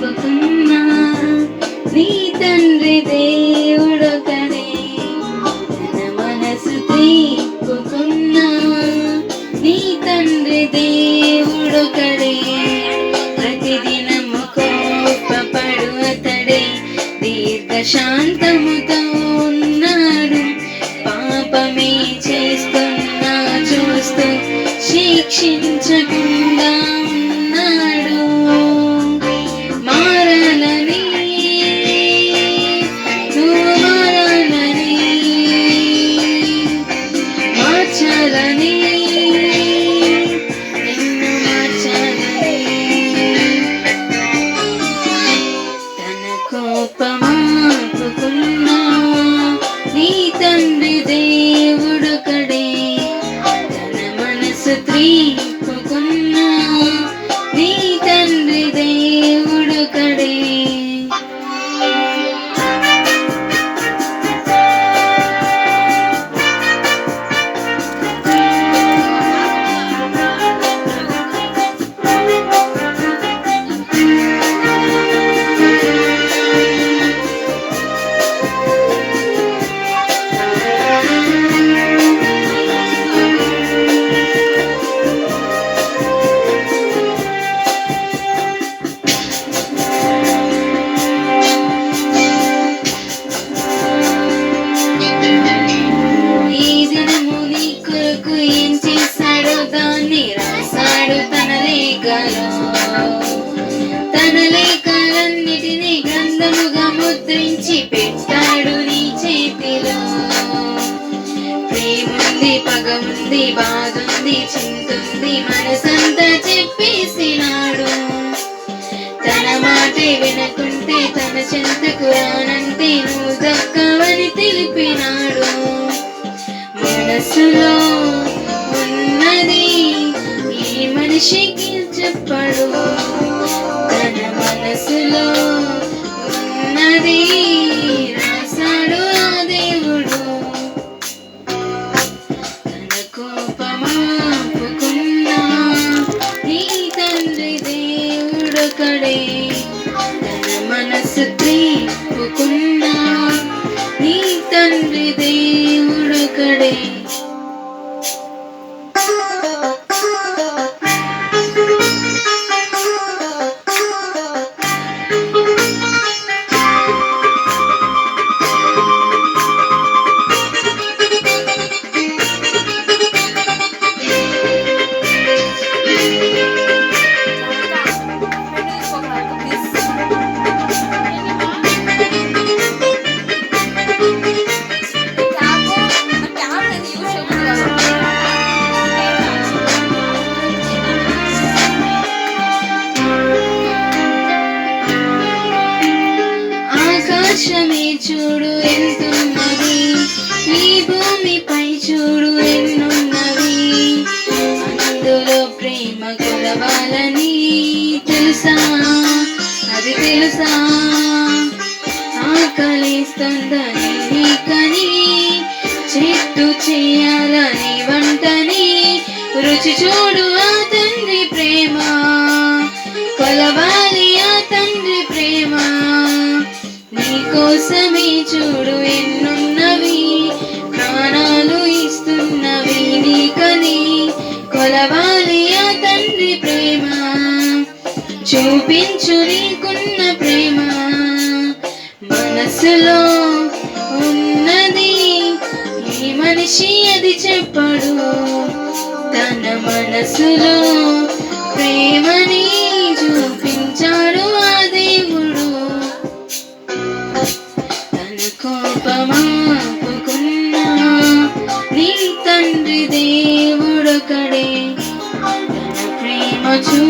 ఆపుకున్నా నీ తండ్రి దేవుడొకడే. తన మనసు తీపుకున్నా నీ తండ్రి దేవుడొకడే. ప్రతిదినము కోపపడు అతడే దీర్ఘశాంతముతో ఉన్నాడు. పాపమే చేస్తున్నా. చూస్తూ శిక్షించకుండా తన లేఖలన్నిటినీ గ్రంథముగా ముద్రించి పెట్టాడు నీ చేతిలో. ప్రేముంది పగముంది బాధుంది చింతుంది మనసంతా చెప్పేసినాడు. తన మాటే వినకుంటే తన చింతకు రానంటే నువ్వు నీ తండ్రి దేవుడొకడే భూమి చూడు ఎంతున్నది ఈ భూమిపై చూడు ఎన్నున్నవి అందులో ప్రేమ కొలవాలని తెలుసా? అది తెలుసా? ఆకలిస్తుందని నీకని చెట్టు చేయాలని వంటని రుచి చూడు మనసులో ఉన్నది ఈ మనిషి అది చెప్పడు. తన మనసులో ప్రేమని చూపించాడు ఆ దేవుడు. తన కోపమాపుకున్నా నీ తండ్రి దేవుడొకడే. తన ప్రేమ చూ